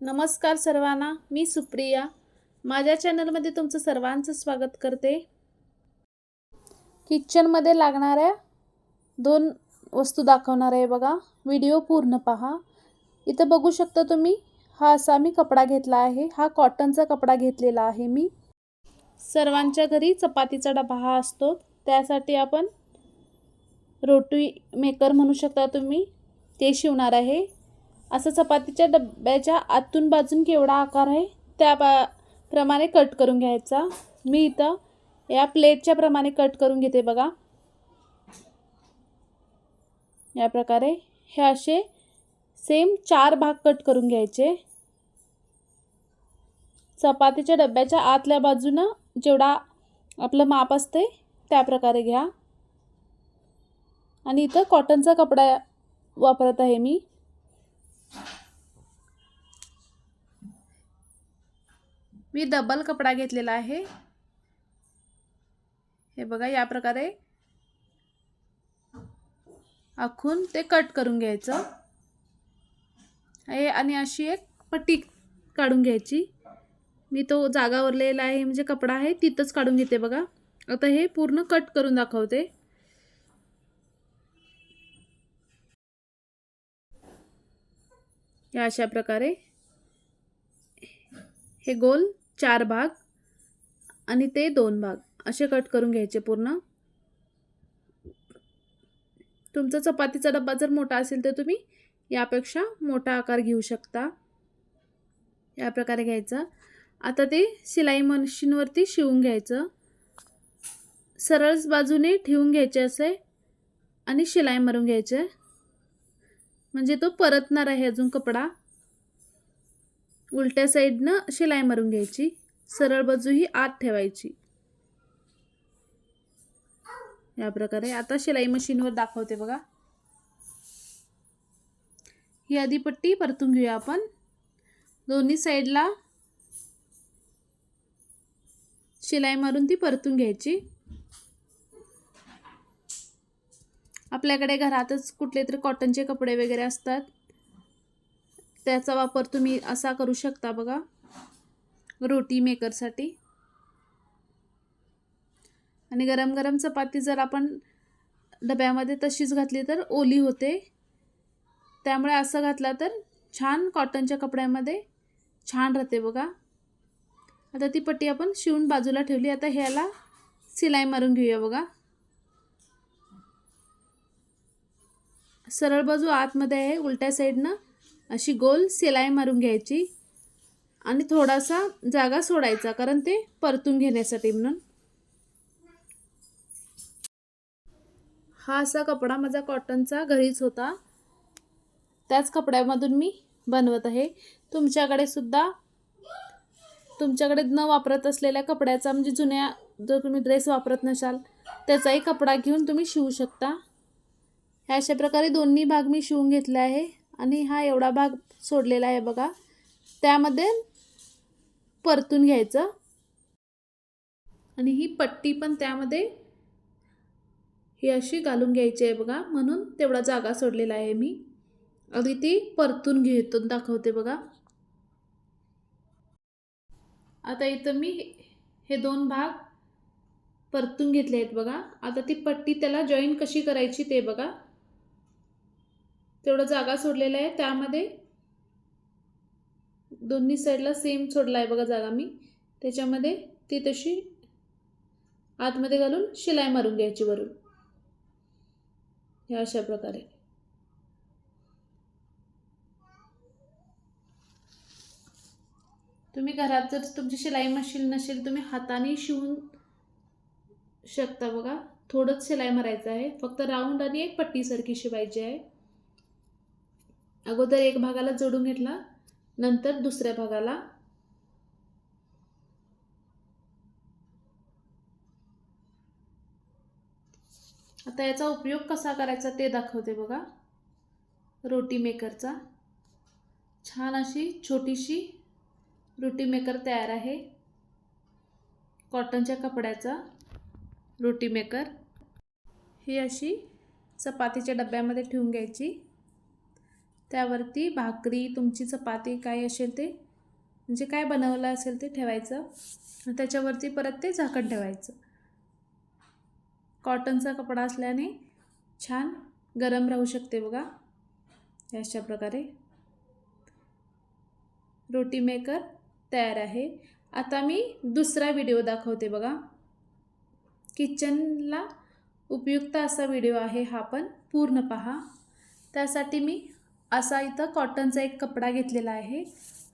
नमस्कार सर्वांना मी सुप्रिया. माझ्या चॅनलमध्ये तुमचं सर्वांचं स्वागत करते. किचनमध्ये लागणाऱ्या दोन वस्तू दाखवणार आहे बघा. व्हिडिओ पूर्ण पहा. इथं बघू शकता तुम्ही हा असा मी कपडा घेतला आहे. हा कॉटनचा कपडा घेतलेला आहे मी. सर्वांच्या घरी चपातीचा डबा हा असतो. त्यासाठी आपण रोटी मेकर म्हणू शकता तुम्ही. ते शिवणार आहे. असं चपातीच्या डब्याच्या आतून बाजून केवढा आकार आहे त्या बा प्रमाणे कट करून घ्यायचा. मी इथं या प्लेटच्या प्रमाणे कट करून घेते बघा. या प्रकारे हे असे सेम चार भाग कट करून घ्यायचे. चपातीच्या डब्याच्या आतल्या बाजूनं जेवढा आपलं माप असते त्या प्रकारे घ्या. आणि इथं कॉटनचा कपडा वापरत आहे मी. मी डबल कपडा घेतलेला आहे. हे बघा या प्रकारे आखून ते कट करून घ्यायचं. हे आणि अशी एक पट्टी काढून घ्यायची. मी तो जागा उरलेला आहे म्हणजे कपडा आहे तिथंच काढून घेते बघा. आता हे पूर्ण कट करून दाखवते. या अशा प्रकारे हे गोल चार भाग आणि ते दोन भाग. असे कट करून घ्यायचे पूर्ण. तुमचा चपातीचा डब्बा जर मोठा असेल तर तुम्ही यापेक्षा मोठा आकार घेऊ शकता. या प्रकारे घ्यायचा. आता ते शिलाई मशीनवरती शिवून घ्यायचं. सरळ बाजूने ठेवून घ्यायचे असे आणि शिलाई मारून घ्यायचे. म्हणजे तो परतणार आहे अजून कपडा. उलट्या साईडनं शिलाई मारून घ्यायची. सरळ बाजू ही आत ठेवायची. या प्रकारे आता शिलाई मशीनवर दाखवते बघा. ही आधी पट्टी परतून घेऊया आपण. दोन्ही साईडला शिलाई मारून ती परतून घ्यायची. आपल्याकडे घरातच कुठले तरी कॉटनचे कपडे वगैरे असतात. त्याचा वापर तुम्ही असा करू शकता बघा. रोटी मेकरसाठी. आणि गरम गरम चपाती जर आपण डब्यामध्ये तशीच घातली तर ओली होते. त्यामुळे असं घातला तर छान कॉटनच्या कपड्यामध्ये छान राहते बघा. आता ती पट्टी आपण शिवून बाजूला ठेवली. आता ह्याला सिलाई मारून घेऊया बघा. सरळ बाजू आतमध्ये आहे उलट्या साईडनं. अशी गोल सिलाई मारून घ्यायची आणि थोडासा जागा सोडायचा कारण ते परतून घेण्यासाठी म्हणून. हा असा कपडा माझा कॉटनचा घरीच होता. त्याच कपड्यामधून मी बनवत आहे. तुमच्याकडे सुद्धा तुमच्याकडे न वापरत असलेल्या कपड्याचा म्हणजे जुन्या जर तुम्ही ड्रेस वापरत नसाल त्याचाही कपडा घेऊन तुम्ही शिवू शकता. ह्या अशा प्रकारे दोन्ही भाग मी शिवून घेतले आहे. आणि हा एवढा भाग सोडलेला आहे बघा. त्यामध्ये परतून घ्यायचं. आणि ही पट्टी पण त्यामध्ये ही अशी घालून घ्यायची आहे बघा. म्हणून तेवढा जागा सोडलेला आहे मी. आधी ती परतून घेतो दाखवते बघा. आता इथं मी हे दोन भाग परतून घेतले आहेत बघा. आता ती पट्टी त्याला जॉईन कशी करायची ते बघा. तेवढं जागा सोडलेला आहे. त्यामध्ये दोन्ही साईडला सेम सोडला आहे बघा जागा मी. त्याच्यामध्ये ती तशी आतमध्ये घालून शिलाई मारून घ्यायची वरून. ह्या अशा प्रकारे. तुम्ही घरात जर तुमची शिलाई मशीन नसेल तुम्ही हाताने शिवून शकता बघा. थोडंच शिलाई मारायचं आहे. फक्त राऊंड आणि एक पट्टीसारखी शिवायची आहे. अगोदर एक भागाला जोडून घेतला नंतर दुसऱ्या भागाला आता याचा उपयोग कसा करायचा ते दाखवते बघा. रोटी मेकरचा. छान अशी छोटीशी रोटी मेकर तयार आहे. कॉटनच्या कपड्याचा रोटी मेकर. ही अशी चपातीच्या डब्यामध्ये ठेवून घ्यायची. त्यावरती भाकरी तुमची चपाती काय असेल ते? म्हणजे काय बनवलं असेल ते ठेवायचं. त्याच्यावरती परत ते झाकण ठेवायचं. कॉटनचा कपडा असल्याने छान गरम राहू शकते बघा. अशा प्रकारे. रोटी मेकर तयार आहे. आता मी दुसरा व्हिडिओ दाखवते बघा. किचनला उपयुक्त असा व्हिडिओ आहे हा पण पूर्ण पहा. त्यासाठी मी असा इथं कॉटनचा एक कपडा घेतलेला आहे.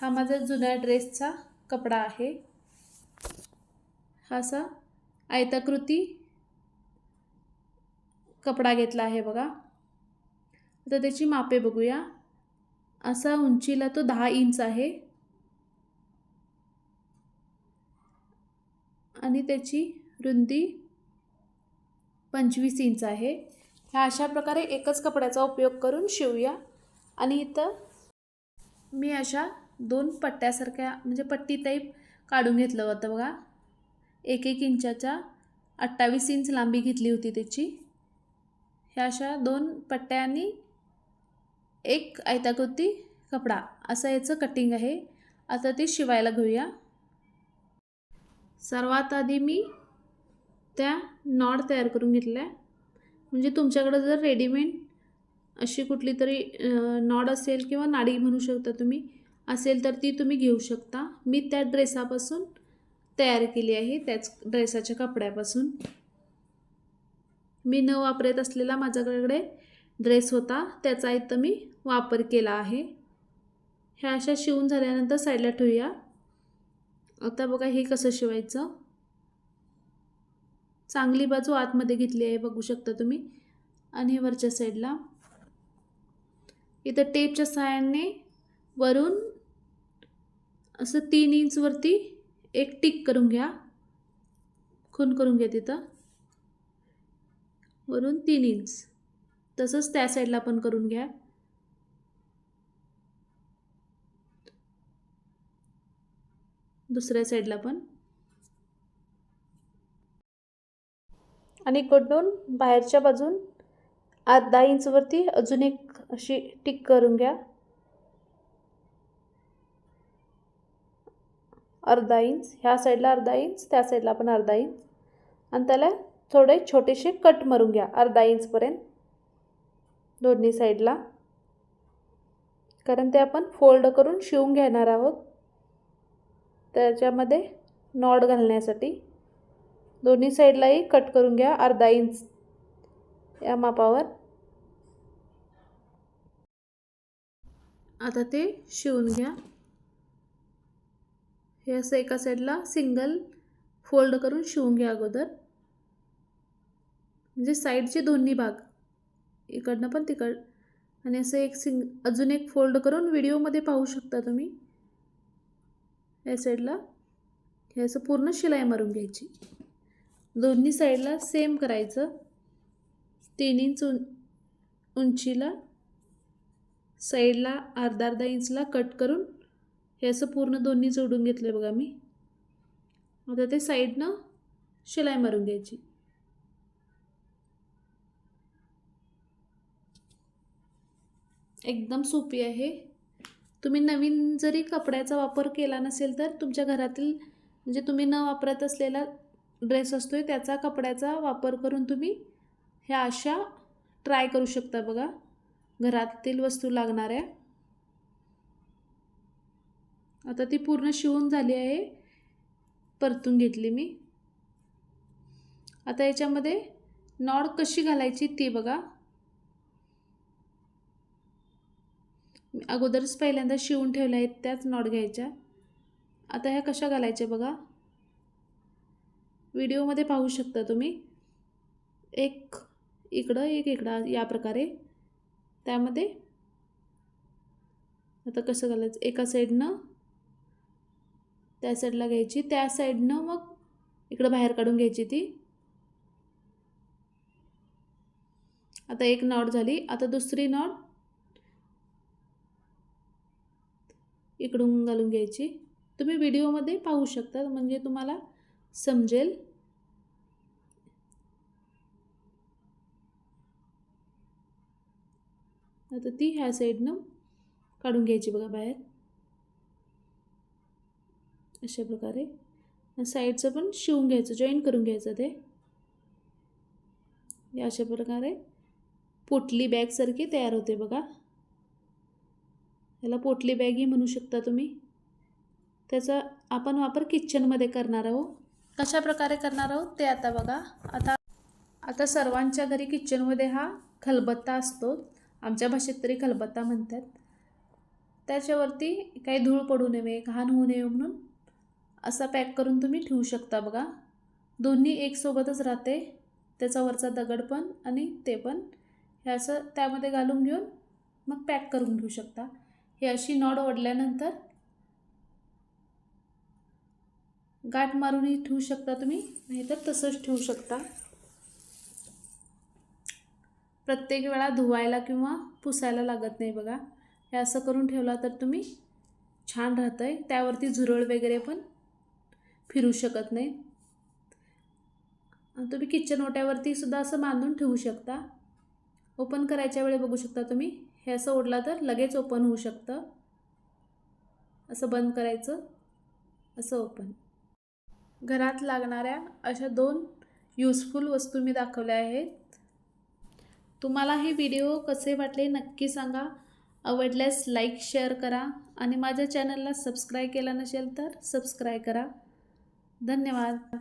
हा माझा जुन्या ड्रेसचा कपडा आहे. हा असा आयताकृती कपडा घेतला आहे बघा. आता त्याची मापे बघूया. असा उंचीला तो दहा इंच आहे. आणि त्याची रुंदी पंचवीस इंच आहे. ह्या अशा प्रकारे एकच कपड्याचा उपयोग करून शिवूया. आणि इथं मी अशा दोन पट्ट्यासारख्या म्हणजे पट्टी टाईप काढून घेतलं होतं बघा. एक एक इंचाच्या अठ्ठावीस इंच लांबी घेतली होती त्याची. ह्या अशा दोन पट्ट्यांनी एक आयताकृती कपडा असं याचं कटिंग आहे. आता ते शिवायला घेऊया. सर्वात आधी मी त्या नॉड तयार करून घेतल्या. म्हणजे तुमच्याकडं जर रेडीमेड अशी कुठली तरी नॉड असेल किंवा नाडी म्हणू शकता तुम्ही असेल तर ती तुम्ही घेऊ शकता. मी त्या ड्रेसापासून तयार केली आहे त्याच ड्रेसाच्या कपड्यापासून. मी न वापरत असलेला माझ्याकडे ड्रेस होता त्याचा इथं मी वापर केला आहे. ह्या अशा शिवून झाल्यानंतर साईडला ठेवूया. आता बघा हे कसं शिवायचं. चांगली बाजू आतमध्ये घेतली आहे बघू शकता तुम्ही. आणि वरच्या साईडला इथं टेपच्या सहाय्याने वरून असं तीन इंचवरती एक टिक करून घ्या. खून करून घ्या तिथं. वरून तीन इंच तसंच त्या साईडला पण करून घ्या. दुसऱ्या साईडला पण. आणि इकडून बाहेरच्या बाजून अर्धा इंचवरती अजून एक अशी टिक करून घ्या. अर्धा इंच ह्या साईडला अर्धा इंच त्या साईडला पण अर्धा इंच. आणि त्याला थोडे छोटेसे कट मारून घ्या अर्धा इंचपर्यंत दोन्ही साईडला. कारण ते आपण फोल्ड करून शिवून घेणार आहोत. त्याच्यामध्ये नॉड घालण्यासाठी. दोन्ही साईडलाही कट करून घ्या अर्धा इंच. या मापावर. आता ते शिवून घ्या. हे असं एका साईडला सिंगल फोल्ड करून शिवून घ्या अगोदर. म्हणजे साईडचे दोन्ही भाग इकडनं पण तिकड. आणि असं एक सिंग अजून एक फोल्ड करून व्हिडिओमध्ये पाहू शकता तुम्ही. या साईडला हे असं पूर्ण शिलाई मारून घ्यायची. दोन्ही साईडला सेम करायचं. तीन इंच उं उंचीला साईडला अर्धा अर्धा इंचला कट करून हे असं पूर्ण दोन्ही जोडून घेतलं बघा मी. आता ते साईडनं शिलाई मारून घ्यायची. एकदम सोपी आहे. तुम्ही नवीन जरी कपड्याचा वापर केला नसेल तर तुमच्या घरातील म्हणजे तुम्ही न वापरत असलेला ड्रेस असतो आहे त्याचा कपड्याचा वापर करून तुम्ही ह्या अशा ट्राय करू शकता बघा. घरातील वस्तू लागणाऱ्या. आता ती पूर्ण शिवून झाली आहे. परतून घेतली मी. आता याच्यामध्ये नॉड कशी घालायची ती बघा. अगोदरच पहिल्यांदा शिवून ठेवल्या आहेत त्याच नॉड घ्यायच्या. आता ह्या कशा घालायच्या बघा. व्हिडिओमध्ये पाहू शकता तुम्ही. एक इकडं एक इकडं या प्रकारे. त्यामध्ये आता कसं घालायचं? एका साईडनं त्या साईडला घ्यायची. त्या साईडनं मग इकडं बाहेर काढून घ्यायची ती. आता एक नॉट झाली. आता दुसरी नॉट इकडून घालून घ्यायची. तुम्ही व्हिडिओमध्ये पाहू शकता. म्हणजे तुम्हाला समजेल. आता ती ह्या साईडनं काढून घ्यायची बघा बाहेर. अशा प्रकारे. साईडचं पण शिवून घ्यायचं जॉईन करून घ्यायचं ते. अशा प्रकारे पोटली बॅगसारखी तयार होते बघा. याला पोटली बॅगही म्हणू शकता तुम्ही. त्याचा आपण वापर किचनमध्ये करणार आहोत. कशा प्रकारे करणार आहोत ते आता बघा. आता आता सर्वांच्या घरी किचनमध्ये हा खलबत्ता असतो. आमच्या भाषेत तरी खलबत्ता म्हणतात. त्याच्यावरती काही धूळ पडू नये घाण होऊ नये म्हणून असा पॅक करून तुम्ही ठेवू शकता बघा. दोन्ही एकसोबतच राहते. त्याचा वरचा दगड पण आणि ते पण. हे असं त्यामध्ये घालून घेऊन मग पॅक करून घेऊ शकता. हे अशी नॉड ओढल्यानंतर गाठ मारूनही ठेवू शकता तुम्ही नाहीतर तसंच ठेवू शकता. प्रत्येक वेळा धुवायला किंवा पुसायला लागत नाही बघा. हे असं करून ठेवला तर तुम्ही छान राहतं आहे त्यावरती झुरळ वगैरे पण फिरू शकत नाही. आणि तुम्ही किचन ओट्यावरती सुद्धा असं बांधून ठेवू शकता. ओपन करायच्या वेळी बघू शकता तुम्ही. हे असं ओढला तर लगेच ओपन होऊ शकतं. असं बंद करायचं. असं ओपन घरात लागणाऱ्या अशा दोन युजफुल वस्तू मी दाखवल्या आहेत. तुम्हाला हे व्हिडिओ कसे वाटले नक्की सांगा. आवडल्यास लाईक शेअर करा. आणि माझ्या चॅनलला सबस्क्राईब केला नसेल तर सबस्क्राईब करा. धन्यवाद.